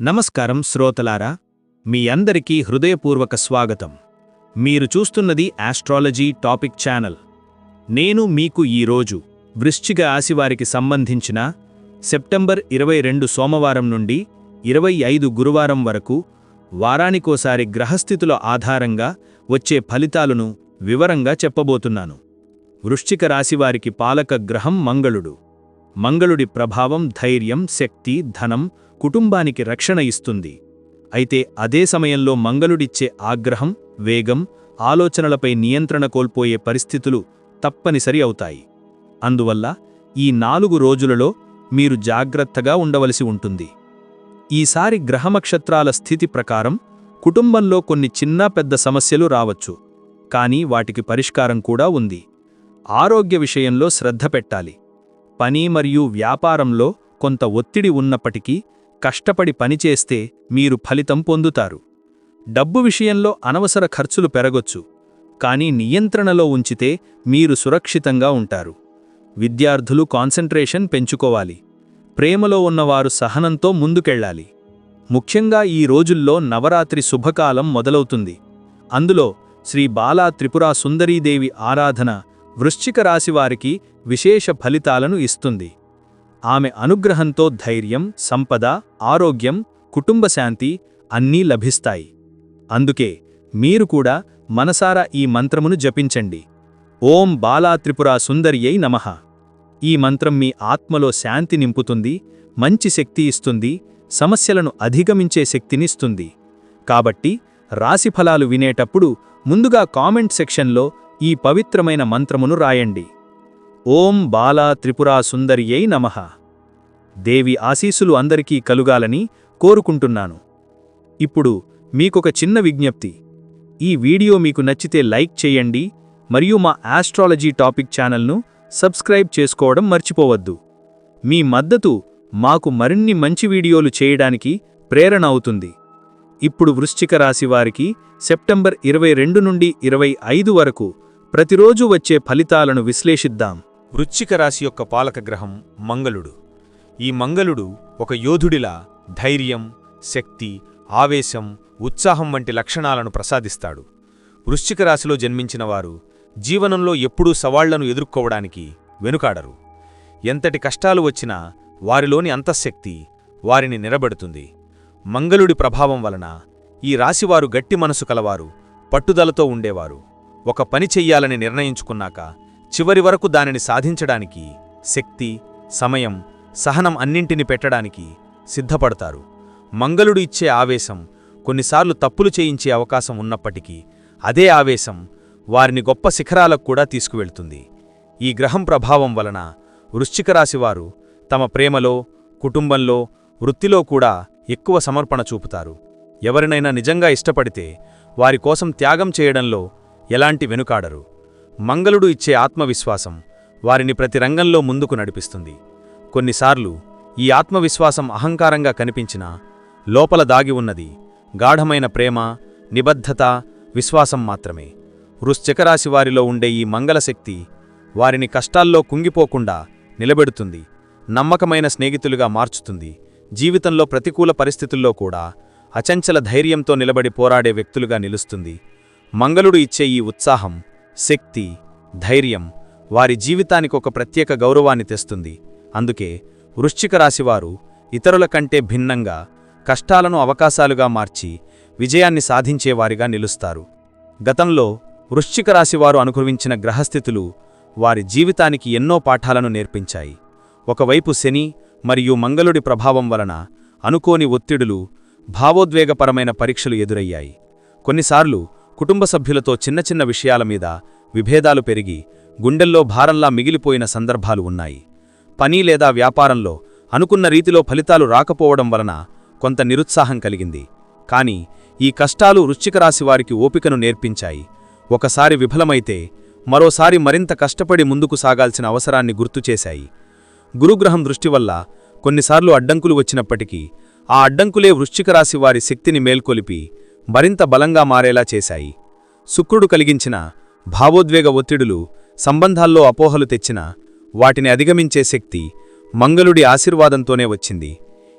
నమస్కారం శ్రోతలారా మీ అందరికీ హృదయపూర్వక స్వాగతం. మీరు చూస్తున్నది ఆస్ట్రాలజీ టాపిక్ ఛానల్ నేను మీకు ఈరోజు వృశ్చిక ఆశివారికి సంబంధించిన సెప్టెంబర్ ఇరవై రెండు సోమవారం నుండి ఇరవై ఐదు గురువారం వరకు వారానికోసారి గ్రహస్థితుల ఆధారంగా వచ్చే ఫలితాలను వివరంగా చెప్పబోతున్నాను. వృశ్చిక రాశివారికి పాలక గ్రహం మంగళుడు. మంగళుడి ప్రభావం ధైర్యం శక్తి ధనం కుటుంబానికి రక్షణ ఇస్తుంది. అయితే అదే సమయంలో మంగళుడిచ్చే ఆగ్రహం వేగం ఆలోచనలపై నియంత్రణ కోల్పోయే పరిస్థితులు తప్పనిసరి అవుతాయి. అందువల్ల ఈ నాలుగు రోజులలో మీరు జాగ్రత్తగా ఉండవలసి ఉంటుంది. ఈసారి గ్రహనక్షత్రాల స్థితి ప్రకారం కుటుంబంలో కొన్ని చిన్న పెద్ద సమస్యలు రావచ్చు. కానీ వాటికి పరిష్కారం కూడా ఉంది. ఆరోగ్య విషయంలో శ్రద్ధ పెట్టాలి. పని మరియు వ్యాపారంలో కొంత ఒత్తిడి ఉన్నప్పటికీ కష్టపడి పనిచేస్తే మీరు ఫలితం పొందుతారు. డబ్బు విషయంలో అనవసర ఖర్చులు పెరగొచ్చు. కానీ నియంత్రణలో ఉంచితే మీరు సురక్షితంగా ఉంటారు. విద్యార్థులు కాన్సంట్రేషన్ పెంచుకోవాలి. ప్రేమలో ఉన్నవారు సహనంతో ముందుకెళ్ళాలి. ముఖ్యంగా ఈ రోజుల్లో నవరాత్రి శుభకాలం మొదలవుతుంది. అందులో శ్రీ బాలా త్రిపురా సుందరీదేవి ఆరాధన వృశ్చిక రాశివారికి విశేష ఫలితాలను ఇస్తుంది. ఆమె అనుగ్రహంతో ధైర్యం సంపద ఆరోగ్యం కుటుంబశాంతి అన్నీ లభిస్తాయి. అందుకే మీరు కూడా మనసారా ఈ మంత్రమును జపించండి. ఓం బాలా త్రిపురా సుందర్యై నమః. ఈ మంత్రం మీ ఆత్మలో శాంతి నింపుతుంది మంచి శక్తి ఇస్తుంది సమస్యలను అధిగమించే శక్తినిస్తుంది కాబట్టి రాశిఫలాలు వినేటప్పుడు ముందుగా కామెంట్ సెక్షన్లో ఈ పవిత్రమైన మంత్రమును రాయండి. ఓం బాలా త్రిపురా సుందర్యై నమః. దేవి ఆశీసులు అందరికీ కలుగాలని కోరుకుంటున్నాను. ఇప్పుడు మీకొక చిన్న విజ్ఞప్తి. ఈ వీడియో మీకు నచ్చితే లైక్ చేయండి మరియు మా ఆస్ట్రాలజీ టాపిక్ ఛానల్ను సబ్స్క్రైబ్ చేసుకోవడం మర్చిపోవద్దు. మీ మద్దతు మాకు మరిన్ని మంచి వీడియోలు చేయడానికి ప్రేరణ అవుతుంది. ఇప్పుడు వృశ్చిక రాశి వారికి సెప్టెంబర్ ఇరవై రెండు నుండి ఇరవై ఐదు వరకు ప్రతిరోజు వచ్చే ఫలితాలను విశ్లేషిద్దాం. వృశ్చిక రాశి యొక్క పాలక గ్రహం మంగళుడు. ఈ మంగళుడు ఒక యోధుడిలా ధైర్యం శక్తి ఆవేశం ఉత్సాహం వంటి లక్షణాలను ప్రసాదిస్తాడు. వృశ్చిక రాశిలో జన్మించిన వారు జీవనంలో ఎప్పుడూ సవాళ్ళను ఎదుర్కోవడానికి వెనుకాడరు. ఎంతటి కష్టాలు వచ్చినా వారిలోని అంతఃశక్తి వారిని నిలబెడుతుంది. మంగళుడి ప్రభావం వలన ఈ రాశివారు గట్టి మనసు కలవారు పట్టుదలతో ఉండేవారు. ఒక పని చెయ్యాలని నిర్ణయించుకున్నాక చివరి వరకు దానిని సాధించడానికి శక్తి సమయం సహనం అన్నింటిని పెట్టడానికి సిద్ధపడతారు. మంగళుడు ఇచ్చే ఆవేశం కొన్నిసార్లు తప్పులు చేయించే అవకాశం ఉన్నప్పటికీ అదే ఆవేశం వారిని గొప్ప శిఖరాలకు కూడా తీసుకువెళ్తుంది. ఈ గ్రహం ప్రభావం వలన వృశ్చికరాశివారు తమ ప్రేమలో కుటుంబంలో వృత్తిలో కూడా ఎక్కువ సమర్పణ చూపుతారు. ఎవరినైనా నిజంగా ఇష్టపడితే వారి కోసం త్యాగం చేయడంలో ఎలాంటి వెనుకాడరు. మంగళుడు ఇచ్చే ఆత్మవిశ్వాసం వారిని ప్రతి రంగంలో ముందుకు నడిపిస్తుంది. కొన్నిసార్లు ఈ ఆత్మవిశ్వాసం అహంకారంగా కనిపించినా లోపల దాగి ఉన్నది గాఢమైన ప్రేమ నిబద్ధత విశ్వాసం మాత్రమే. వృశ్చకరాశి వారిలో ఉండే ఈ మంగళశక్తి వారిని కష్టాల్లో కుంగిపోకుండా నిలబెడుతుంది నమ్మకమైన స్నేహితులుగా మార్చుతుంది. జీవితంలో ప్రతికూల పరిస్థితుల్లో కూడా అచంచల ధైర్యంతో నిలబడి పోరాడే వ్యక్తులుగా నిలుస్తుంది. మంగళుడు ఇచ్చే ఈ ఉత్సాహం శక్తి ధైర్యం వారి జీవితానికి ఒక ప్రత్యేక గౌరవాన్ని తెస్తుంది. అందుకే వృశ్చిక రాశివారు ఇతరుల కంటే భిన్నంగా కష్టాలను అవకాశాలుగా మార్చి విజయాన్ని సాధించేవారిగా నిలుస్తారు. గతంలో వృశ్చిక రాశివారు అనుభవించిన గ్రహస్థితులు వారి జీవితానికి ఎన్నో పాఠాలను నేర్పించాయి. ఒకవైపు శని మరియు మంగళుడి ప్రభావం వలన అనుకోని ఒత్తిడులు భావోద్వేగపరమైన పరీక్షలు ఎదురయ్యాయి. కొన్నిసార్లు కుటుంబ సభ్యులతో చిన్న చిన్న విషయాల మీద విభేదాలు పెరిగి గుండెల్లో భారంలా మిగిలిపోయిన సందర్భాలు ఉన్నాయి. పని లేదా వ్యాపారంలో అనుకున్న రీతిలో ఫలితాలు రాకపోవడం వలన కొంత నిరుత్సాహం కలిగింది. కాని ఈ కష్టాలు వృశ్చికరాశివారికి ఓపికను నేర్పించాయి. ఒకసారి విఫలమైతే మరోసారి మరింత కష్టపడి ముందుకు సాగాల్సిన అవసరాన్ని గుర్తుచేశాయి గురుగ్రహం దృష్టి వల్ల కొన్నిసార్లు అడ్డంకులు వచ్చినప్పటికీ ఆ అడ్డంకులే వృశ్చికరాశి వారి శక్తిని మేల్కొలిపి మరింత బలంగా మారేలా చేశాయి. శుక్రుడు కలిగించిన భావోద్వేగ ఒత్తిడులు సంబంధాల్లో అపోహలు తెచ్చిన వాటిని అధిగమించే శక్తి మంగళుడి ఆశీర్వాదంతోనే వచ్చింది.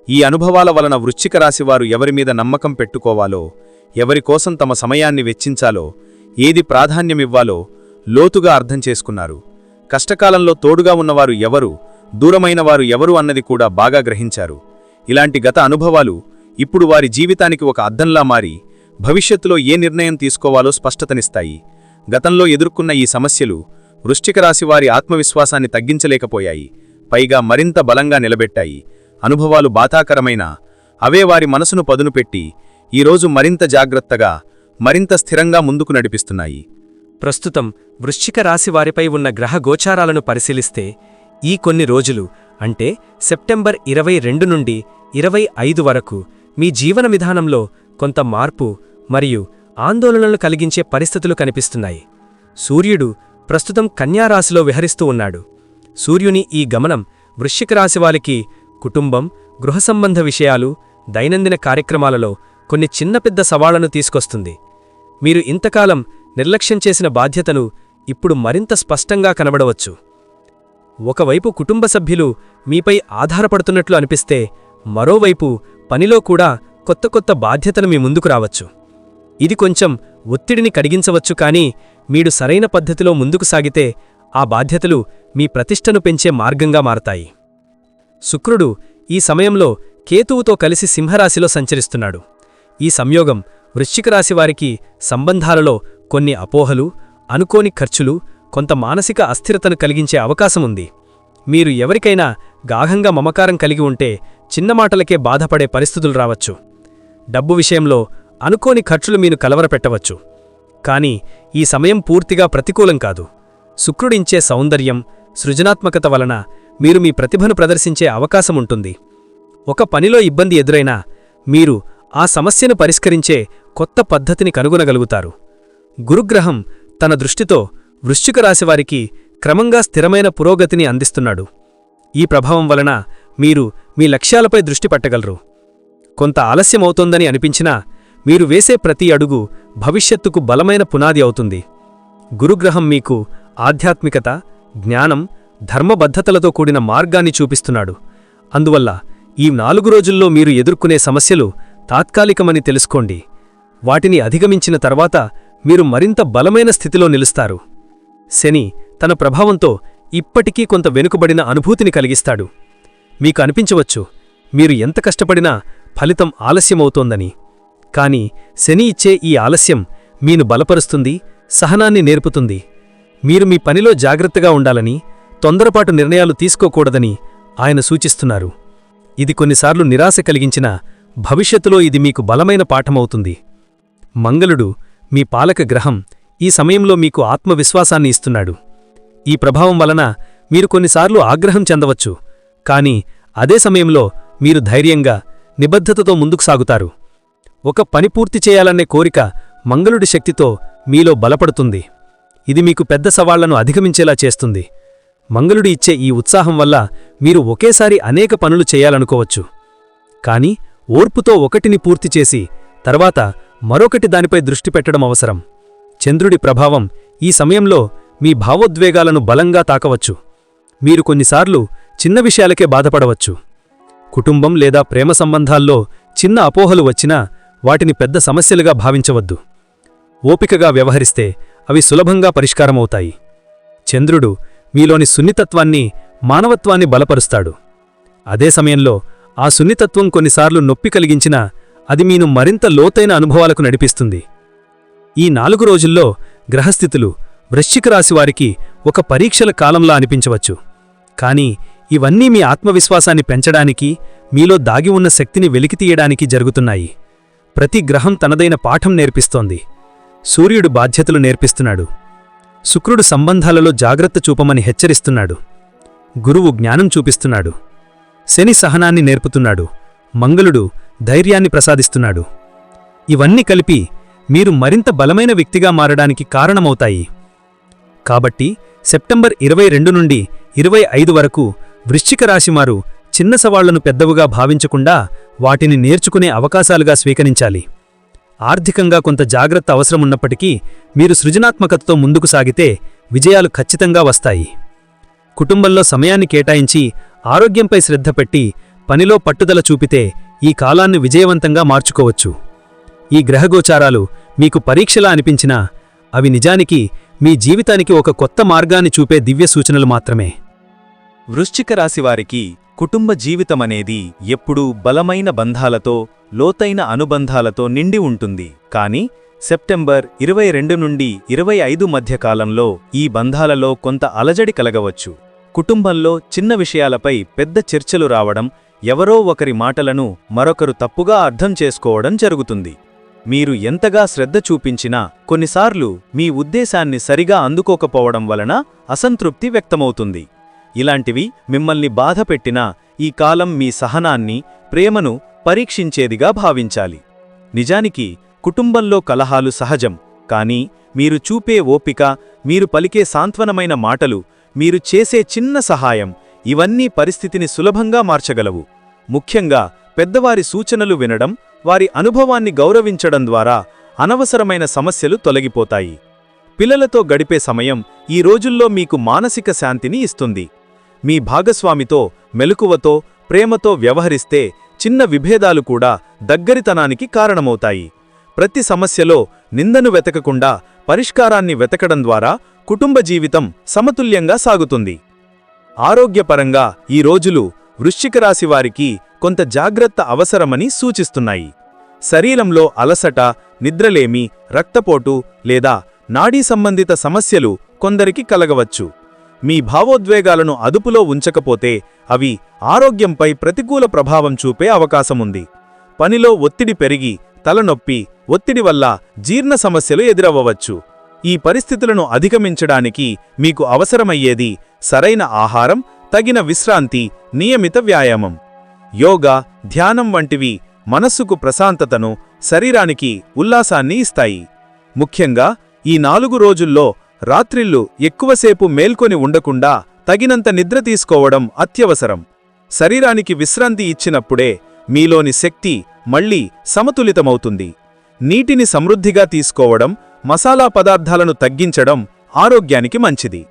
ఈ అనుభవాల వలన వృశ్చిక రాశివారు ఎవరిమీద నమ్మకం పెట్టుకోవాలో ఎవరికోసం తమ సమయాన్ని వెచ్చించాలో ఏది ప్రాధాన్యమివ్వాలో లోతుగా అర్థం చేసుకున్నారు. కష్టకాలంలో తోడుగా ఉన్నవారు ఎవరు దూరమైనవారు ఎవరు అన్నది కూడా బాగా గ్రహించారు. ఇలాంటి గత అనుభవాలు ఇప్పుడు వారి జీవితానికి ఒక అద్దంలా మారి భవిష్యత్తులో ఏ నిర్ణయం తీసుకోవాలో స్పష్టతనిస్తాయి. గతంలో ఎదుర్కొన్న ఈ సమస్యలు వృశ్చిక రాశి వారి ఆత్మవిశ్వాసాన్ని తగ్గించలేకపోయాయి. పైగా మరింత బలంగా నిలబెట్టాయి. అనుభవాలు బాధాకరమైన అవే వారి మనసును పదును పెట్టి ఈరోజు మరింత జాగ్రత్తగా మరింత స్థిరంగా ముందుకు నడిపిస్తున్నాయి. ప్రస్తుతం వృశ్చిక రాశి వారిపై ఉన్న గ్రహ గోచారాలను పరిశీలిస్తే ఈ కొన్ని రోజులు అంటే సెప్టెంబర్ ఇరవై రెండు నుండి ఇరవై ఐదు వరకు మీ జీవన విధానంలో కొంత మార్పు మరియు ఆందోళనలు కలిగించే పరిస్థితులు కనిపిస్తున్నాయి. సూర్యుడు ప్రస్తుతం కన్యారాశిలో విహరిస్తూ ఉన్నాడు. సూర్యుని ఈ గమనం వృశ్చిక రాశివారికి కుటుంబం గృహ సంబంధ విషయాలు దైనందిన కార్యక్రమాలలో కొన్ని చిన్న పెద్ద సవాళ్ళను తీసుకొస్తుంది. మీరు ఇంతకాలం నిర్లక్ష్యం చేసిన బాధ్యతను ఇప్పుడు మరింత స్పష్టంగా కనబడవచ్చు. ఒకవైపు కుటుంబ సభ్యులు మీపై ఆధారపడుతున్నట్లు అనిపిస్తే మరోవైపు పనిలో కూడా కొత్త కొత్త బాధ్యతలు మీ ముందుకు రావచ్చు. ఇది కొంచెం ఒత్తిడిని కడిగించవచ్చు కానీ మీరు సరైన పద్ధతిలో ముందుకు సాగితే ఆ బాధ్యతలు మీ ప్రతిష్టను పెంచే మార్గంగా మారతాయి. శుక్రుడు ఈ సమయంలో కేతువుతో కలిసి సింహరాశిలో సంచరిస్తున్నాడు. ఈ సంయోగం వృశ్చిక సంబంధాలలో కొన్ని అపోహలు అనుకోని ఖర్చులు కొంత మానసిక అస్థిరతను కలిగించే అవకాశముంది మీరు ఎవరికైనా గాఢంగా మమకారం కలిగి ఉంటే చిన్న మాటలకే బాధపడే పరిస్థితులు రావచ్చు. డబ్బు విషయంలో అనుకోని ఖర్చులు మీరు కలవరపెట్టవచ్చు. కానీ ఈ సమయం పూర్తిగా ప్రతికూలం కాదు. శుక్రుడించే సౌందర్యం సృజనాత్మకత వలన మీరు మీ ప్రతిభను ప్రదర్శించే అవకాశముంటుంది ఒక పనిలో ఇబ్బంది ఎదురైనా మీరు ఆ సమస్యను పరిష్కరించే కొత్త పద్ధతిని కనుగొనగలుగుతారు. గురుగ్రహం తన దృష్టితో వృశ్చిక రాశివారికి క్రమంగా స్థిరమైన పురోగతిని అందిస్తున్నాడు. ఈ ప్రభావం వలన మీరు మీ లక్ష్యాలపై దృష్టి పెట్టగలరు. కొంత ఆలస్యమవుతోందని అనిపించినా మీరు వేసే ప్రతి అడుగు భవిష్యత్తుకు బలమైన పునాది అవుతుంది. గురుగ్రహం మీకు ఆధ్యాత్మికత జ్ఞానం ధర్మబద్ధతలతో కూడిన మార్గాన్ని చూపిస్తున్నాడు. అందువల్ల ఈ నాలుగు రోజుల్లో మీరు ఎదుర్కొనే సమస్యలు తాత్కాలికమని తెలుసుకోండి. వాటిని అధిగమించిన తర్వాత మీరు మరింత బలమైన స్థితిలో నిలుస్తారు. శని తన ప్రభావంతో ఇప్పటికీ కొంత వెనుకబడిన అనుభూతిని కలిగిస్తాడు. మీకు అనిపించవచ్చు మీరు ఎంత కష్టపడినా ఫలితం ఆలస్యమవుతోందని. కాని శని ఇచ్చే ఈ ఆలస్యం మీను బలపరుస్తుంది సహనాన్ని నేర్పుతుంది. మీరు మీ పనిలో జాగ్రత్తగా ఉండాలని తొందరపాటు నిర్ణయాలు తీసుకోకూడదని ఆయన సూచిస్తున్నారు. ఇది కొన్నిసార్లు నిరాశ కలిగించిన భవిష్యత్తులో ఇది మీకు బలమైన పాఠమవుతుంది. మంగళుడు మీ పాలక గ్రహం ఈ సమయంలో మీకు ఆత్మవిశ్వాసాన్ని ఇస్తున్నాడు. ఈ ప్రభావం వలన మీరు కొన్నిసార్లు ఆగ్రహం చెందవచ్చు కాని అదే సమయంలో మీరు ధైర్యంగా నిబద్ధతతో ముందుకు సాగుతారు. ఒక పని పూర్తి చేయాలనే కోరిక మంగళుడి శక్తితో మీలో బలపడుతుంది. ఇది మీకు పెద్ద సవాళ్ళను అధిగమించేలా చేస్తుంది. మంగళుడి ఇచ్చే ఈ ఉత్సాహం వల్ల మీరు ఒకేసారి అనేక పనులు చేయాలనుకోవచ్చు. కాని ఓర్పుతో ఒకటిని పూర్తి చేసి తర్వాత మరొకటి దానిపై దృష్టి పెట్టడం అవసరం. చంద్రుడి ప్రభావం ఈ సమయంలో మీ భావోద్వేగాలను బలంగా తాకవచ్చు. మీరు కొన్నిసార్లు చిన్న విషయాలకే బాధపడవచ్చు. కుటుంబం లేదా ప్రేమ సంబంధాల్లో చిన్న అపోహలు వచ్చినా వాటిని పెద్ద సమస్యలుగా భావించవద్దు. ఓపికగా వ్యవహరిస్తే అవి సులభంగా పరిష్కారమవుతాయి. చంద్రుడు మీలోని సున్నితత్వాన్ని మానవత్వాన్ని బలపరుస్తాడు. అదే సమయంలో ఆ సున్నితత్వం కొన్నిసార్లు నొప్పి కలిగించినా అది మీను మరింత లోతైన అనుభవాలకు నడిపిస్తుంది. ఈ నాలుగు రోజుల్లో గ్రహస్థితులు వృశ్చిక రాశివారికి ఒక పరీక్షల కాలంలా అనిపించవచ్చు. కాని ఇవన్నీ మీ ఆత్మవిశ్వాసాన్ని పెంచడానికి మీలో దాగి ఉన్న శక్తిని వెలికితీయడానికి జరుగుతున్నాయి. ప్రతి గ్రహం తనదైన పాఠం నేర్పిస్తోంది. సూర్యుడు బాధ్యతలు నేర్పిస్తున్నాడు. శుక్రుడు సంబంధాలలో జాగ్రత్త చూపమని హెచ్చరిస్తున్నాడు. గురువు జ్ఞానం చూపిస్తున్నాడు. శని సహనాన్ని నేర్పుతున్నాడు. మంగళుడు ధైర్యాన్ని ప్రసాదిస్తున్నాడు. ఇవన్నీ కలిపి మీరు మరింత బలమైన వ్యక్తిగా మారడానికి కారణమవుతాయి. కాబట్టి సెప్టెంబర్ ఇరవై రెండు నుండి ఇరవై ఐదు వరకు వృశ్చిక రాశిమారు చిన్న సవాళ్ళను పెద్దవుగా భావించకుండా వాటిని నేర్చుకునే అవకాశాలుగా స్వీకరించాలి. ఆర్థికంగా కొంత జాగ్రత్త అవసరమున్నప్పటికీ మీరు సృజనాత్మకతతో ముందుకు సాగితే విజయాలు ఖచ్చితంగా వస్తాయి. కుటుంబంలో సమయాన్ని కేటాయించి ఆరోగ్యంపై శ్రద్ధ పెట్టి పనిలో పట్టుదల చూపితే ఈ కాలాన్ని విజయవంతంగా మార్చుకోవచ్చు. ఈ గ్రహగోచారాలు మీకు పరీక్షలా అనిపించినా అవి నిజానికి మీ జీవితానికి ఒక కొత్త మార్గాన్ని చూపే దివ్య సూచనలు మాత్రమే. వృశ్చిక రాశివారికి కుటుంబ జీవితమనేది ఎప్పుడూ బలమైన బంధాలతో లోతైన అనుబంధాలతో నిండి ఉంటుంది. కానీ సెప్టెంబర్ ఇరవై రెండు నుండి ఇరవై ఐదు మధ్యకాలంలో ఈ బంధాలలో కొంత అలజడి కలగవచ్చు. కుటుంబంలో చిన్న విషయాలపై పెద్ద చర్చలు రావడం ఎవరో ఒకరి మాటలను మరొకరు తప్పుగా అర్థం చేసుకోవడం జరుగుతుంది. మీరు ఎంతగా శ్రద్ధ చూపించినా కొన్నిసార్లు మీ ఉద్దేశాన్ని సరిగా అందుకోకపోవడం వలన అసంతృప్తి వ్యక్తమవుతుంది. ఇలాంటివి మిమ్మల్ని బాధపెట్టినా ఈ కాలం మీ సహనాన్ని ప్రేమను పరీక్షించేదిగా భావించాలి. నిజానికి కుటుంబంలో కలహాలు సహజం కానీ మీరు చూపే ఓపిక మీరు పలికే సాంత్వనమైన మాటలు మీరు చేసే చిన్న సహాయం ఇవన్నీ పరిస్థితిని సులభంగా మార్చగలవు. ముఖ్యంగా పెద్దవారి సూచనలు వినడం వారి అనుభవాన్ని గౌరవించడం ద్వారా అనవసరమైన సమస్యలు తొలగిపోతాయి. పిల్లలతో గడిపే సమయం ఈ రోజుల్లో మీకు మానసిక శాంతిని ఇస్తుంది. మీ భాగస్వామితో మెలకువతో ప్రేమతో వ్యవహరిస్తే చిన్న విభేదాలు కూడా దగ్గరితనానికి కారణమవుతాయి. ప్రతి సమస్యలో నిందను వెతకకుండా పరిష్కారాన్ని వెతకడం ద్వారా కుటుంబ జీవితం సమతుల్యంగా సాగుతుంది. ఆరోగ్యపరంగా ఈ రోజులు వృశ్చిక రాశి వారికి కొంత జాగ్రత్త అవసరమని సూచిస్తున్నాయి. శరీరంలో అలసట నిద్రలేమి రక్తపోటు లేదా నాడీ సంబంధిత సమస్యలు కొందరికి కలగవచ్చు. మీ భావోద్వేగాలను అదుపులో ఉంచకపోతే అవి ఆరోగ్యంపై ప్రతికూల ప్రభావం చూపే అవకాశముంది. పనిలో ఒత్తిడి పెరిగి తలనొప్పి ఒత్తిడి వల్ల జీర్ణ సమస్యలు ఎదురవ్వవచ్చు. ఈ పరిస్థితులను అధిగమించడానికి మీకు అవసరమయ్యేది సరైన ఆహారం తగిన విశ్రాంతి నియమిత వ్యాయామం. యోగా ధ్యానం వంటివి మనస్సుకు ప్రశాంతతను శరీరానికి ఉల్లాసాన్ని ఇస్తాయి. ముఖ్యంగా ఈ నాలుగు రోజుల్లో రాత్రిళ్ళు ఎక్కువసేపు మేల్కొని ఉండకుండా తగినంత నిద్ర తీసుకోవడం అత్యవసరం. శరీరానికి విశ్రాంతి ఇచ్చినప్పుడే మీలోని శక్తి మళ్ళీ సమతులితమవుతుంది. నీటిని సమృద్ధిగా తీసుకోవడం మసాలా పదార్థాలను తగ్గించడం ఆరోగ్యానికి మంచిది.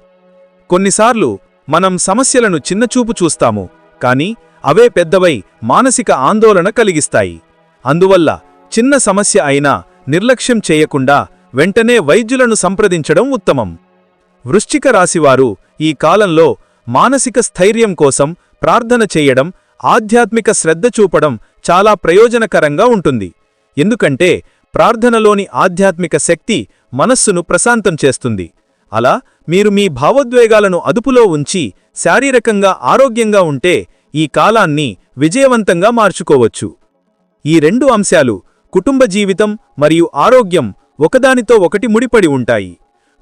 కొన్నిసార్లు మనం సమస్యలను చిన్నచూపు చూస్తాము కాని అవే పెద్దవై మానసిక ఆందోళన కలిగిస్తాయి. అందువల్ల చిన్న సమస్య అయినా నిర్లక్ష్యం చేయకుండా వెంటనే వైద్యులను సంప్రదించడం ఉత్తమం. వృశ్చిక రాశివారు ఈ కాలంలో మానసిక స్థైర్యం కోసం ప్రార్థన చేయడం ఆధ్యాత్మిక శ్రద్ధ చూపడం చాలా ప్రయోజనకరంగా ఉంటుంది. ఎందుకంటే ప్రార్థనలోని ఆధ్యాత్మిక శక్తి మనస్సును ప్రశాంతం చేస్తుంది. అలా మీరు మీ భావోద్వేగాలను అదుపులో ఉంచి శారీరకంగా ఆరోగ్యంగా ఉంటే ఈ కాలాన్ని విజయవంతంగా మార్చుకోవచ్చు. ఈ రెండు అంశాలు కుటుంబ జీవితం మరియు ఆరోగ్యం ఒకదానితో ఒకటి ముడిపడి ఉంటాయి.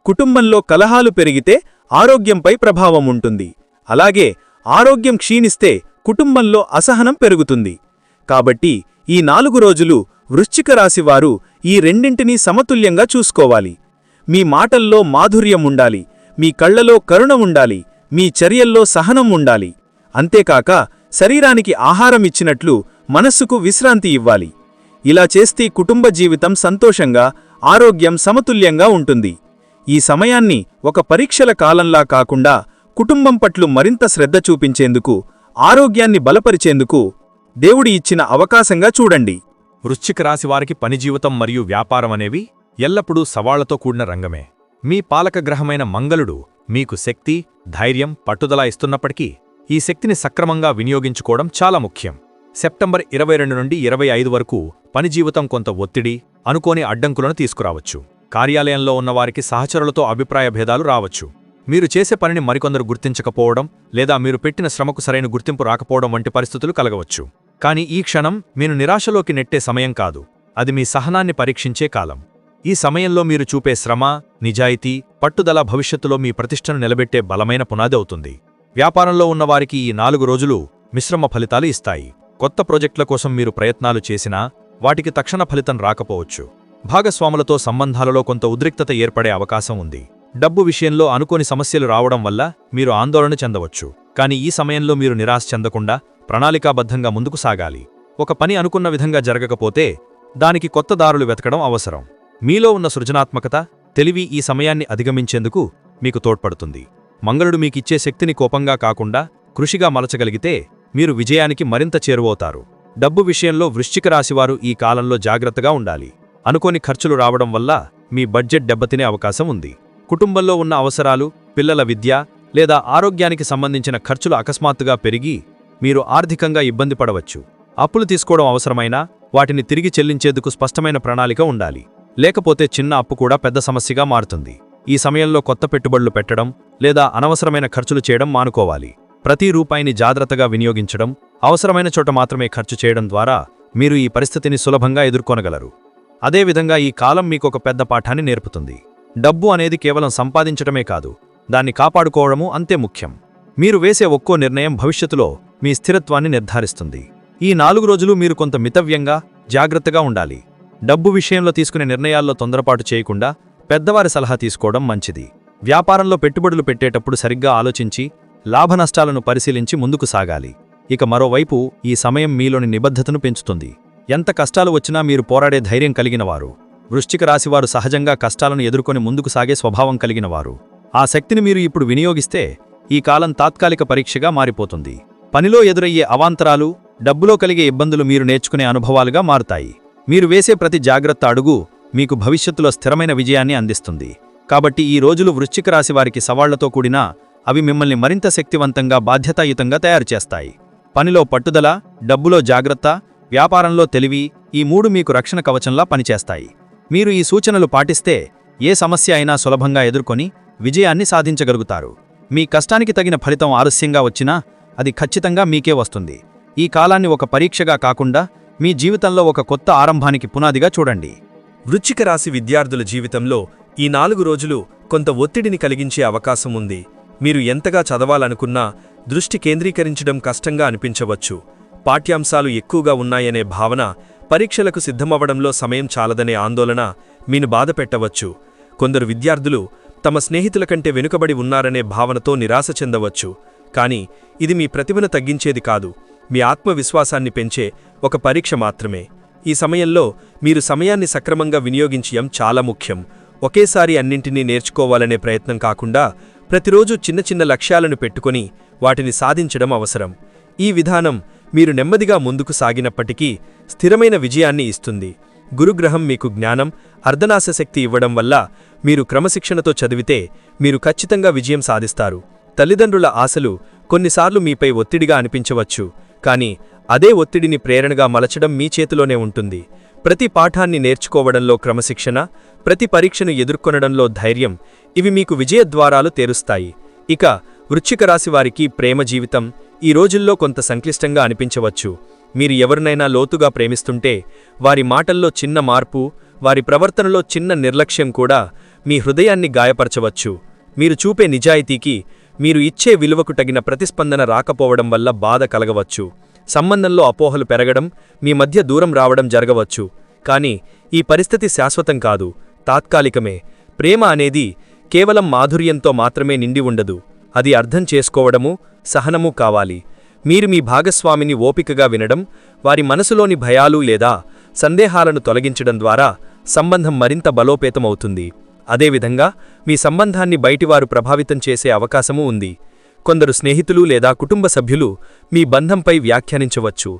కుటుంబంలో కలహాలు పెరిగితే ఆరోగ్యంపై ప్రభావం ఉంటుంది. అలాగే ఆరోగ్యం క్షీణిస్తే కుటుంబంలో అసహనం పెరుగుతుంది. కాబట్టి ఈ నాలుగు రోజులు వృశ్చిక రాశివారు ఈ రెండింటినీ సమతుల్యంగా చూసుకోవాలి. మీ మాటల్లో మాధుర్యం ఉండాలి. మీ కళ్ళలో కరుణ ఉండాలి. మీ చర్యల్లో సహనం ఉండాలి. అంతేకాక శరీరానికి ఆహారం ఇచ్చినట్లు మనస్సుకు విశ్రాంతి ఇవ్వాలి. ఇలా చేస్తే కుటుంబ జీవితం సంతోషంగా ఆరోగ్యం సమతుల్యంగా ఉంటుంది. ఈ సమయాన్ని ఒక పరీక్షల కాలంలా కాకుండా కుటుంబం పట్ల మరింత శ్రద్ధ చూపించేందుకు ఆరోగ్యాన్ని బలపరిచేందుకు దేవుడి ఇచ్చిన అవకాశంగా చూడండి. వృశ్చిక రాశివారికి పనిజీవితం మరియు వ్యాపారం అనేవి ఎల్లప్పుడూ సవాళ్ళతో కూడిన రంగమే. మీ పాలకగ్రహమైన మంగళుడు మీకు శక్తి ధైర్యం పట్టుదల ఇస్తున్నప్పటికీ ఈ శక్తిని సక్రమంగా వినియోగించుకోవడం చాలా ముఖ్యం. సెప్టెంబర్ ఇరవై రెండు నుండి ఇరవై ఐదు వరకు పని జీవితం కొంత ఒత్తిడి అనుకోని అడ్డంకులను తీసుకురావచ్చు. కార్యాలయంలో ఉన్నవారికి సహచరులతో అభిప్రాయ భేదాలు రావచ్చు. మీరు చేసే పనిని మరికొందరు గుర్తించకపోవడం లేదా మీరు పెట్టిన శ్రమకు సరైన గుర్తింపు రాకపోవడం వంటి పరిస్థితులు కలగవచ్చు. కానీ ఈ క్షణం మీరు నిరాశలోకి నెట్టే సమయం కాదు. అది మీ సహనాన్ని పరీక్షించే కాలం. ఈ సమయంలో మీరు చూపే శ్రమ నిజాయితీ పట్టుదల భవిష్యత్తులో మీ ప్రతిష్టను నిలబెట్టే బలమైన పునాది అవుతుంది. వ్యాపారంలో ఉన్నవారికి ఈ నాలుగు రోజులు మిశ్రమ ఫలితాలు ఇస్తాయి. కొత్త ప్రాజెక్టుల కోసం మీరు ప్రయత్నాలు చేసినా వాటికి తక్షణ ఫలితం రాకపోవచ్చు. భాగస్వాములతో సంబంధాలలో కొంత ఉద్రిక్తత ఏర్పడే అవకాశం ఉంది. డబ్బు విషయంలో అనుకోని సమస్యలు రావడం వల్ల మీరు ఆందోళన చెందవచ్చు. కానీ ఈ సమయంలో మీరు నిరాశ చెందకుండా ప్రణాళికాబద్ధంగా ముందుకు సాగాలి. ఒక పని అనుకున్న విధంగా జరగకపోతే దానికి కొత్త దారులు వెతకడం అవసరం. మీలో ఉన్న సృజనాత్మకత తెలివి ఈ సమయాన్ని అధిగమించేందుకు మీకు తోడ్పడుతుంది. మంగళుడు మీకిచ్చే శక్తిని కోపంగా కాకుండా కృషిగా మలచగలిగితే మీరు విజయానికి మరింత చేరువవుతారు. డబ్బు విషయంలో వృశ్చిక రాశివారు ఈ కాలంలో జాగ్రత్తగా ఉండాలి. అనుకోని ఖర్చులు రావడం వల్ల మీ బడ్జెట్ దెబ్బతినే అవకాశం ఉంది. కుటుంబంలో ఉన్న అవసరాలు పిల్లల విద్య లేదా ఆరోగ్యానికి సంబంధించిన ఖర్చులు అకస్మాత్తుగా పెరిగి మీరు ఆర్థికంగా ఇబ్బంది పడవచ్చు. అప్పులు తీసుకోవడం అవసరమైనా వాటిని తిరిగి చెల్లించేందుకు స్పష్టమైన ప్రణాళిక ఉండాలి. లేకపోతే చిన్న అప్పు కూడా పెద్ద సమస్యగా మారుతుంది. ఈ సమయంలో కొత్త పెట్టుబడులు పెట్టడం లేదా అనవసరమైన ఖర్చులు చేయడం మానుకోవాలి. ప్రతి రూపాయిని జాగ్రత్తగా వినియోగించడం అవసరమైన చోట మాత్రమే ఖర్చు చేయడం ద్వారా మీరు ఈ పరిస్థితిని సులభంగా ఎదుర్కొనగలరు. అదేవిధంగా ఈ కాలం మీకు ఒక పెద్ద పాఠాన్ని నేర్పుతుంది. డబ్బు అనేది కేవలం సంపాదించటమే కాదు దాన్ని కాపాడుకోవడము అంతే ముఖ్యం. మీరు వేసే ఒక్కో నిర్ణయం భవిష్యత్తులో మీ స్థిరత్వాన్ని నిర్ధారిస్తుంది. ఈ నాలుగు రోజులు మీరు కొంత మితవ్యంగా జాగ్రత్తగా ఉండాలి. డబ్బు విషయంలో తీసుకునే నిర్ణయాల్లో తొందరపాటు చేయకుండా పెద్దవారి సలహా తీసుకోవడం మంచిది. వ్యాపారంలో పెట్టుబడులు పెట్టేటప్పుడు సరిగ్గా ఆలోచించి లాభనష్టాలను పరిశీలించి ముందుకు సాగాలి. ఇక మరోవైపు ఈ సమయం మీలోని నిబద్ధతను పెంచుతుంది. ఎంత కష్టాలు వచ్చినా మీరు పోరాడే ధైర్యం కలిగినవారు. వృశ్చిక రాశివారు సహజంగా కష్టాలను ఎదుర్కొని ముందుకు సాగే స్వభావం కలిగినవారు. ఆ శక్తిని మీరు ఇప్పుడు వినియోగిస్తే ఈ కాలం తాత్కాలిక పరీక్షగా మారిపోతుంది. పనిలో ఎదురయ్యే అవాంతరాలు డబ్బులో కలిగే ఇబ్బందులు మీరు నేర్చుకునే అనుభవాలుగా మారుతాయి. మీరు వేసే ప్రతి జాగ్రత్త అడుగు మీకు భవిష్యత్తులో స్థిరమైన విజయాన్ని అందిస్తుంది. కాబట్టి ఈ రోజులు వృశ్చిక రాశి వారికి సవాళ్ళతో కూడినా అవి మిమ్మల్ని మరింత శక్తివంతంగా బాధ్యతాయుతంగా తయారు చేస్తాయి. పనిలో పట్టుదల డబ్బులో జాగ్రత్త వ్యాపారంలో తెలివి ఈ మూడు మీకు రక్షణ కవచంలా పనిచేస్తాయి. మీరు ఈ సూచనలు పాటిస్తే ఏ సమస్య అయినా సులభంగా ఎదుర్కొని విజయాన్ని సాధించగలుగుతారు. మీ కష్టానికి తగిన ఫలితం ఆలస్యంగా వచ్చినా అది ఖచ్చితంగా మీకే వస్తుంది. ఈ కాలాన్ని ఒక పరీక్షగా కాకుండా మీ జీవితంలో ఒక కొత్త ఆరంభానికి పునాదిగా చూడండి. వృచ్చిక రాశి విద్యార్థుల జీవితంలో ఈ నాలుగు రోజులు కొంత ఒత్తిడిని కలిగించే అవకాశం ఉంది. మీరు ఎంతగా చదవాలనుకున్నా దృష్టి కేంద్రీకరించడం కష్టంగా అనిపించవచ్చు. పాఠ్యాంశాలు ఎక్కువగా ఉన్నాయనే భావన పరీక్షలకు సిద్ధమవ్వడంలో సమయం చాలదనే ఆందోళన మీను బాధపెట్టవచ్చు. కొందరు విద్యార్థులు తమ స్నేహితుల కంటే వెనుకబడి ఉన్నారనే భావనతో నిరాశ చెందవచ్చు. కానీ ఇది మీ ప్రతిభను తగ్గించేది కాదు. మీ ఆత్మవిశ్వాసాన్ని పెంచే ఒక పరీక్ష మాత్రమే. ఈ సమయంలో మీరు సమయాన్ని సక్రమంగా వినియోగించడం చాలా ముఖ్యం. ఒకేసారి అన్నింటినీ నేర్చుకోవాలనే ప్రయత్నం కాకుండా ప్రతిరోజు చిన్న చిన్న లక్ష్యాలను పెట్టుకొని వాటిని సాధించడం అవసరం. ఈ విధానం మీరు నెమ్మదిగా ముందుకు సాగినప్పటికీ స్థిరమైన విజయాన్ని ఇస్తుంది. గురుగ్రహం మీకు జ్ఞానం అర్ధనాశశక్తి ఇవ్వడం వల్ల మీరు క్రమశిక్షణతో చదివితే మీరు ఖచ్చితంగా విజయం సాధిస్తారు. తల్లిదండ్రుల ఆశలు కొన్నిసార్లు మీపై ఒత్తిడిగా అనిపించవచ్చు కానీ అదే ఒత్తిడిని ప్రేరణగా మలచడం మీ చేతిలోనే ఉంటుంది. ప్రతి పాఠాన్ని నేర్చుకోవడంలో క్రమశిక్షణ ప్రతి పరీక్షను ఎదుర్కొనడంలో ధైర్యం ఇవి మీకు విజయద్వారాలు తెరుస్తాయి. ఇక వృశ్చిక వారికి ప్రేమ జీవితం ఈ రోజుల్లో కొంత సంక్లిష్టంగా అనిపించవచ్చు. మీరు ఎవరినైనా లోతుగా ప్రేమిస్తుంటే వారి మాటల్లో చిన్న మార్పు వారి ప్రవర్తనలో చిన్న నిర్లక్ష్యం కూడా మీ హృదయాన్ని గాయపరచవచ్చు. మీరు చూపే నిజాయితీకి మీరు ఇచ్చే విలువకు తగిన ప్రతిస్పందన రాకపోవడం వల్ల బాధ కలగవచ్చు. సంబంధంలో అపోహలు పెరగడం మీ మధ్య దూరం రావడం జరగవచ్చు. కానీ ఈ పరిస్థితి శాశ్వతం కాదు. తాత్కాలికమే. ప్రేమ అనేది కేవలం మాధుర్యంతో మాత్రమే నిండి ఉండదు. అది అర్థం చేసుకోవడము సహనము కావాలి. మీరు మీ భాగస్వామిని ఓపికగా వినడం వారి మనసులోని భయాలు లేదా సందేహాలను తొలగించడం ద్వారా సంబంధం మరింత బలోపేతమవుతుంది. అదేవిధంగా మీ సంబంధాన్ని బయటివారు ప్రభావితం చేసే అవకాశమూ ఉంది. కొందరు స్నేహితులు లేదా కుటుంబ సభ్యులు మీ బంధంపై వ్యాఖ్యానించవచ్చు.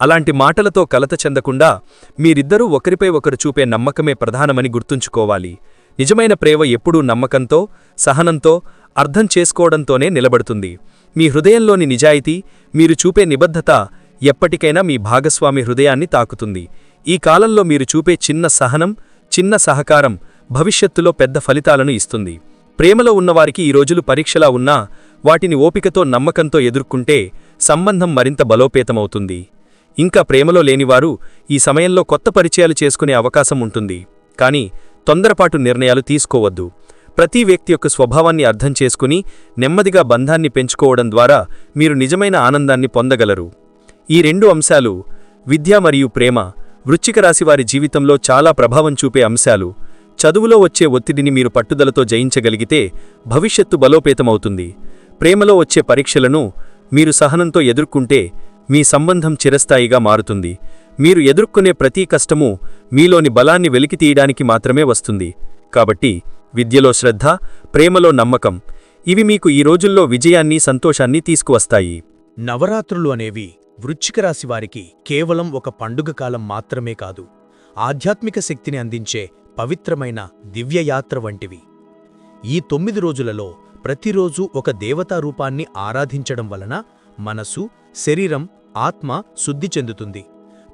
అలాంటి మాటలతో కలత చెందకుండా మీరిద్దరూ ఒకరిపై ఒకరు చూపే నమ్మకమే ప్రధానమని గుర్తుంచుకోవాలి. నిజమైన ప్రేమ ఎప్పుడూ నమ్మకంతో సహనంతో అర్థం చేసుకోవడంతోనే నిలబడుతుంది. మీ హృదయంలోని నిజాయితీ మీరు చూపే నిబద్ధత ఎప్పటికైనా మీ భాగస్వామి హృదయాన్ని తాకుతుంది. ఈ కాలంలో మీరు చూపే చిన్న సహనం చిన్న సహకారం భవిష్యత్తులో పెద్ద ఫలితాలను ఇస్తుంది. ప్రేమలో ఉన్నవారికి ఈ రోజులు పరీక్షలా ఉన్నా వాటిని ఓపికతో నమ్మకంతో ఎదుర్కొంటే సంబంధం మరింత బలోపేతమవుతుంది. ఇంకా ప్రేమలో లేనివారు ఈ సమయంలో కొత్త పరిచయాలు చేసుకునే అవకాశం ఉంటుంది. కానీ తొందరపాటు నిర్ణయాలు తీసుకోవద్దు. ప్రతి వ్యక్తి యొక్క స్వభావాన్ని అర్థం చేసుకుని నెమ్మదిగా బంధాన్ని పెంచుకోవడం ద్వారా మీరు నిజమైన ఆనందాన్ని పొందగలరు. ఈ రెండు అంశాలు విద్య మరియు ప్రేమ వృశ్చిక రాశి వారి జీవితంలో చాలా ప్రభావం చూపే అంశాలు. చదువులో వచ్చే ఒత్తిడిని మీరు పట్టుదలతో జయించగలిగితే భవిష్యత్తు బలోపేతమవుతుంది. ప్రేమలో వచ్చే పరీక్షలను మీరు సహనంతో ఎదుర్కొంటే మీ సంబంధం చిరస్థాయిగా మారుతుంది. మీరు ఎదుర్కొనే ప్రతి కష్టము మీలోని బలాన్ని వెలికితీయడానికి మాత్రమే వస్తుంది. కాబట్టి విద్యలో శ్రద్ధ ప్రేమలో నమ్మకం ఇవి మీకు ఈ రోజుల్లో విజయాన్ని సంతోషాన్ని తీసుకువస్తాయి. నవరాత్రులు అనేవి వృశ్చిక రాశి వారికి కేవలం ఒక పండుగ కాలం మాత్రమే కాదు. ఆధ్యాత్మిక శక్తిని అందించే పవిత్రమైన దివ్యయాత్ర వంటివి. ఈ తొమ్మిది రోజులలో ప్రతిరోజూ ఒక దేవతా రూపాన్ని ఆరాధించడం వలన మనసు శరీరం ఆత్మ శుద్ధి చెందుతుంది.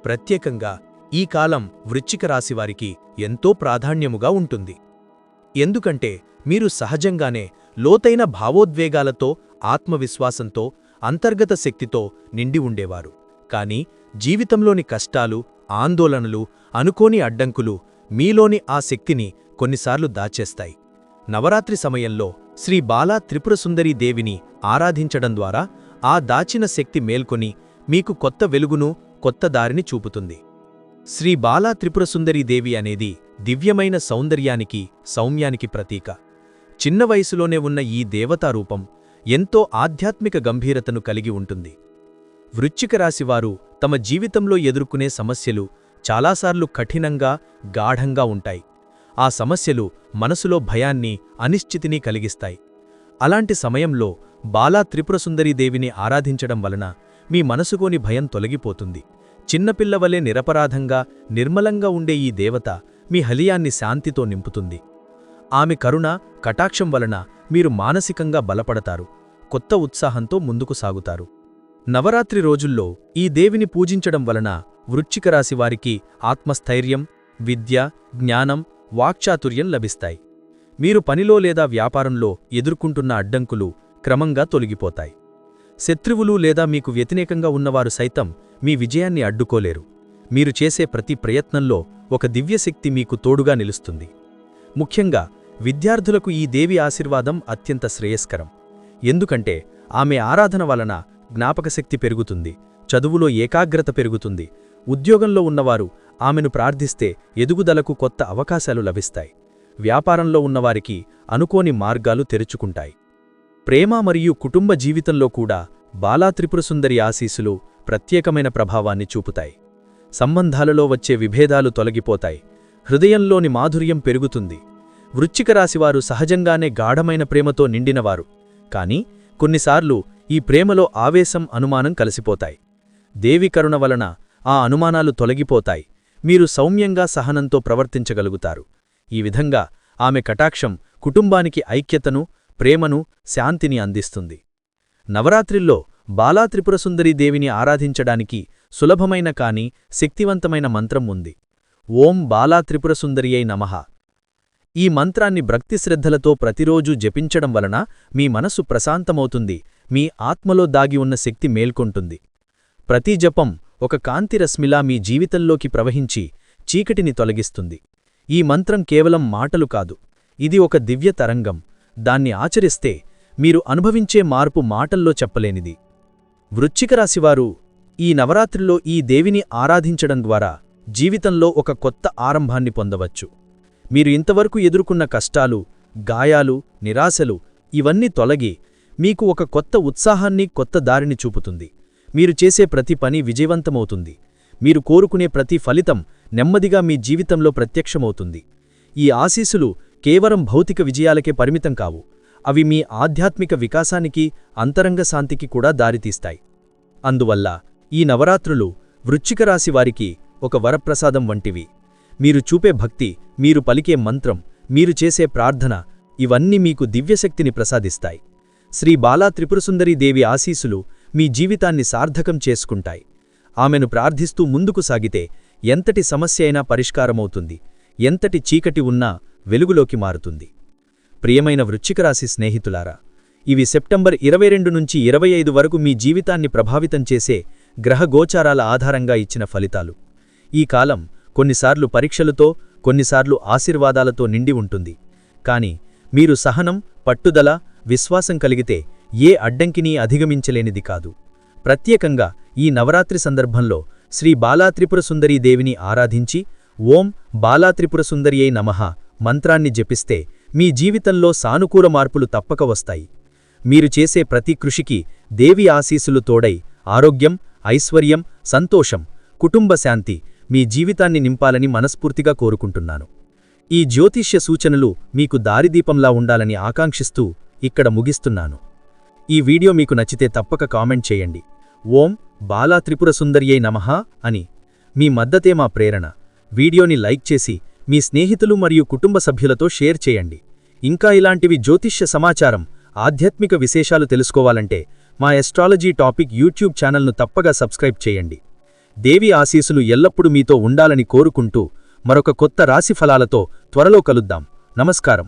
ప్రత్యేకంగా ఈ కాలం వృశ్చిక రాశివారికి ఎంతో ప్రాధాన్యముగా ఉంటుంది. ఎందుకంటే మీరు సహజంగానే లోతైన భావోద్వేగాలతో ఆత్మవిశ్వాసంతో అంతర్గత శక్తితో నిండి ఉండేవారు. కాని జీవితంలోని కష్టాలు ఆందోళనలు అనుకోని అడ్డంకులు మీలోని ఆ శక్తిని కొన్నిసార్లు దాచేస్తాయి. నవరాత్రి సమయంలో శ్రీ బాలా త్రిపురసుందరీ దేవిని ఆరాధించడం ద్వారా ఆ దాచిన శక్తి మేల్కొని మీకు కొత్త వెలుగును కొత్త దారిని చూపుతుంది. శ్రీ బాలా త్రిపురసుందరీదేవి అనేది దివ్యమైన సౌందర్యానికి సౌమ్యానికి ప్రతీక. చిన్న వయసులోనే ఉన్న ఈ దేవతారూపం ఎంతో ఆధ్యాత్మిక గంభీరతను కలిగి ఉంటుంది. వృశ్చిక రాశివారు తమ జీవితంలో ఎదుర్కొనే సమస్యలు చాలాసార్లు కఠినంగా గాఢంగా ఉంటాయి. ఆ సమస్యలు మనసులో భయాన్ని అనిశ్చితిని కలిగిస్తాయి. అలాంటి సమయంలో బాలా త్రిపురసుందరీదేవిని ఆరాధించడం వలన మీ మనసుకోని భయం తొలగిపోతుంది. చిన్నపిల్లవలే నిరపరాధంగా నిర్మలంగా ఉండే ఈ దేవత మీ హలియాన్ని శాంతితో నింపుతుంది. ఆమె కరుణ కటాక్షం వలన మీరు మానసికంగా బలపడతారు. కొత్త ఉత్సాహంతో ముందుకు సాగుతారు. నవరాత్రి రోజుల్లో ఈ దేవిని పూజించడం వలన వృశ్చిక ఆత్మస్థైర్యం విద్య జ్ఞానం వాక్చాతుర్యం లభిస్తాయి. మీరు పనిలో లేదా వ్యాపారంలో ఎదుర్కొంటున్న అడ్డంకులు క్రమంగా తొలగిపోతాయి. శత్రువులు లేదా మీకు వ్యతిరేకంగా ఉన్నవారు సైతం మీ విజయాన్ని అడ్డుకోలేరు. మీరు చేసే ప్రతి ప్రయత్నంలో ఒక దివ్యశక్తి మీకు తోడుగా నిలుస్తుంది. ముఖ్యంగా విద్యార్థులకు ఈ దేవి ఆశీర్వాదం అత్యంత శ్రేయస్కరం. ఎందుకంటే ఆమె ఆరాధన వలన జ్ఞాపకశక్తి పెరుగుతుంది చదువులో ఏకాగ్రత పెరుగుతుంది ఉద్యోగంలో ఉన్నవారు ఆమెను ప్రార్థిస్తే ఎదుగుదలకు కొత్త అవకాశాలు లభిస్తాయి. వ్యాపారంలో ఉన్నవారికి అనుకోని మార్గాలు తెరుచుకుంటాయి. ప్రేమ మరియు కుటుంబ జీవితంలో కూడా బాలా త్రిపురసుందరి ఆశీసులు ప్రత్యేకమైన ప్రభావాన్ని చూపుతాయి. సంబంధాలలో వచ్చే విభేదాలు తొలగిపోతాయి. హృదయంలోని మాధుర్యం పెరుగుతుంది. వృచ్చికరాశివారు సహజంగానే గాఢమైన ప్రేమతో నిండినవారు. కాని కొన్నిసార్లు ఈ ప్రేమలో ఆవేశం అనుమానం కలిసిపోతాయి. దేవి కరుణ వలన ఆ అనుమానాలు తొలగిపోతాయి. మీరు సౌమ్యంగా సహనంతో ప్రవర్తించగలుగుతారు. ఈ విధంగా ఆమె కటాక్షం కుటుంబానికి ఐక్యతను ప్రేమను శాంతిని అందిస్తుంది. నవరాత్రిల్లో బాలా త్రిపురసుందరీదేవిని ఆరాధించడానికి సులభమైన కాని శక్తివంతమైన మంత్రం ఉంది. ఓం బాలా త్రిపురసుందరియై నమః. ఈ మంత్రాన్ని భక్తిశ్రద్ధలతో ప్రతిరోజూ జపించడం వలన మీ మనస్సు ప్రశాంతమవుతుంది మీ ఆత్మలో దాగి ఉన్న శక్తి మేల్కొంటుంది. ప్రతి జపం ఒక కాంతిరశ్మిలా మీ జీవితంలోకి ప్రవహించి చీకటిని తొలగిస్తుంది. ఈ మంత్రం కేవలం మాటలు కాదు. ఇది ఒక దివ్య తరంగం. దాన్ని ఆచరిస్తే మీరు అనుభవించే మార్పు మాటల్లో చెప్పలేనిది. వృశ్చికరాశివారు ఈ నవరాత్రిలో ఈ దేవిని ఆరాధించడం ద్వారా జీవితంలో ఒక కొత్త ఆరంభాన్ని పొందవచ్చు. మీరు ఇంతవరకు ఎదుర్కొన్న కష్టాలు గాయాలు నిరాశలు ఇవన్నీ తొలగి మీకు ఒక కొత్త ఉత్సాహాన్ని కొత్త దారిని చూపుతుంది. మీరు చేసే ప్రతి పని విజయవంతమవుతుంది. మీరు కోరుకునే ప్రతి ఫలితం నెమ్మదిగా మీ జీవితంలో ప్రత్యక్షమవుతుంది. ఈ ఆశీసులు కేవలం భౌతిక విజయాలకే పరిమితం కావు. అవి మీ ఆధ్యాత్మిక వికాసానికి అంతరంగ శాంతికి కూడా దారితీస్తాయి. అందువల్ల ఈ నవరాత్రులు వృచ్చిక రాశి వారికి ఒక వరప్రసాదం వంటివి. మీరు చూపే భక్తి మీరు పలికే మంత్రం మీరు చేసే ప్రార్థన ఇవన్నీ మీకు దివ్యశక్తిని ప్రసాదిస్తాయి. శ్రీ బాలా త్రిపురసుందరీదేవి ఆశీసులు మీ జీవితాన్ని సార్థకం చేసుకుంటాయి. ఆమెను ప్రార్థిస్తూ ముందుకు సాగితే ఎంతటి సమస్య అయినా పరిష్కారమవుతుంది. ఎంతటి చీకటి ఉన్నా వెలుగులోకి మారుతుంది. ప్రియమైన వృచ్చికరాశి స్నేహితులారా ఇవి సెప్టెంబర్ ఇరవై రెండు నుంచి ఇరవై ఐదు వరకు మీ జీవితాన్ని ప్రభావితం చేసే గ్రహగోచారాల ఆధారంగా ఇచ్చిన ఫలితాలు. ఈ కాలం కొన్నిసార్లు పరీక్షలతో కొన్నిసార్లు ఆశీర్వాదాలతో నిండి ఉంటుంది. కాని మీరు సహనం పట్టుదల విశ్వాసం కలిగితే ఏ అడ్డంకిని అధిగమించలేనిది కాదు. ప్రత్యేకంగా ఈ నవరాత్రి సందర్భంలో శ్రీ బాలాత్రిపురసుందరీ దేవిని ఆరాధించి ఓం బాలాత్రిపురసుందరియై నమః మంత్రాన్ని జపిస్తే మీ జీవితంలో సానుకూల మార్పులు తప్పక వస్తాయి. మీరు చేసే ప్రతి కృషికి దేవి ఆశీసులు తోడై ఆరోగ్యం ఐశ్వర్యం సంతోషం కుటుంబ శాంతి మీ జీవితాన్ని నింపాలని మనస్ఫూర్తిగా కోరుకుంటున్నాను. ఈ జ్యోతిష్య సూచనలు మీకు దారిదీపంలా ఉండాలని ఆకాంక్షిస్తూ ఇక్కడ ముగిస్తున్నాను. ఈ వీడియో మీకు నచ్చితే తప్పక కామెంట్ చేయండి. ఓం బాలా త్రిపుర సుందర్యై నమః అని మీ మద్దతే మా ప్రేరణ. వీడియోని లైక్ చేసి మీ స్నేహితులు మరియు కుటుంబ సభ్యులతో షేర్ చేయండి. ఇంకా ఇలాంటివి జ్యోతిష్య సమాచారం ఆధ్యాత్మిక విశేషాలు తెలుసుకోవాలంటే మా ఎస్ట్రాలజీ టాపిక్ యూట్యూబ్ ఛానల్ను తప్పగా సబ్స్క్రైబ్ చేయండి. దేవి ఆశీసులు ఎల్లప్పుడూ మీతో ఉండాలని కోరుకుంటూ మరొక కొత్త రాశి ఫలాలతో త్వరలో కలుద్దాం. నమస్కారం.